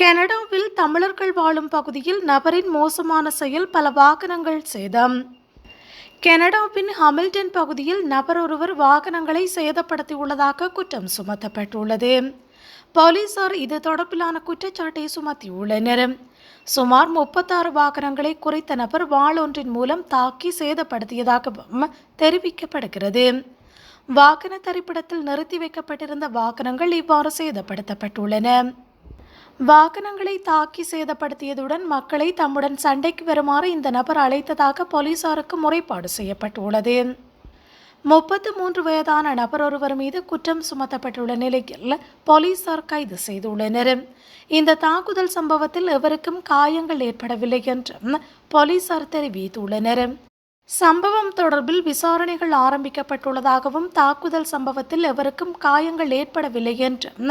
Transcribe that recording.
கனடாவில் தமிழர்கள் வாழும் பகுதியில் நபரின் மோசமான செயல் பல வாகனங்கள் சேதம். கனடாவின் ஹமில்டன் பகுதியில் நபர் ஒருவர் வாகனங்களை சேதப்படுத்தியுள்ளதாக குற்றம் சுமத்தப்பட்டுள்ளது. போலீசார் இது தொடர்பிலான குற்றச்சாட்டை சுமத்தியுள்ளனர். சுமார் முப்பத்தாறு வாகனங்களை குறித்த நபர் வாளொன்றின் மூலம் தாக்கி சேதப்படுத்தியதாகவும் தெரிவிக்கப்படுகிறது. வாகன தரிப்பிடத்தில் நிறுத்தி வைக்கப்பட்டிருந்த வாகனங்கள் இவ்வாறு சேதப்படுத்தப்பட்டுள்ளன. வாகனங்களை தாக்கி சேதப்படுத்தியதுடன் மக்களை தம்முடன் சண்டைக்கு வருமாறு இந்த நபர் அழைத்ததாக போலீசாருக்கு முறைப்பாடு செய்யப்பட்டுள்ளது. முப்பத்து மூன்று வயதான நபர் ஒருவர் மீது குற்றம் சுமத்தப்பட்டுள்ள நிலையில் போலீசார் கைது செய்துள்ளனர். இந்த தாக்குதல் சம்பவத்தில் எவருக்கும் காயங்கள் ஏற்படவில்லை என்றும் போலீசார் தெரிவித்துள்ளனர். சம்பவம் தொடர்பில் விசாரணைகள் ஆரம்பிக்கப்பட்டுள்ளதாகவும் தாக்குதல் சம்பவத்தில் எவருக்கும் காயங்கள் ஏற்படவில்லை என்றும்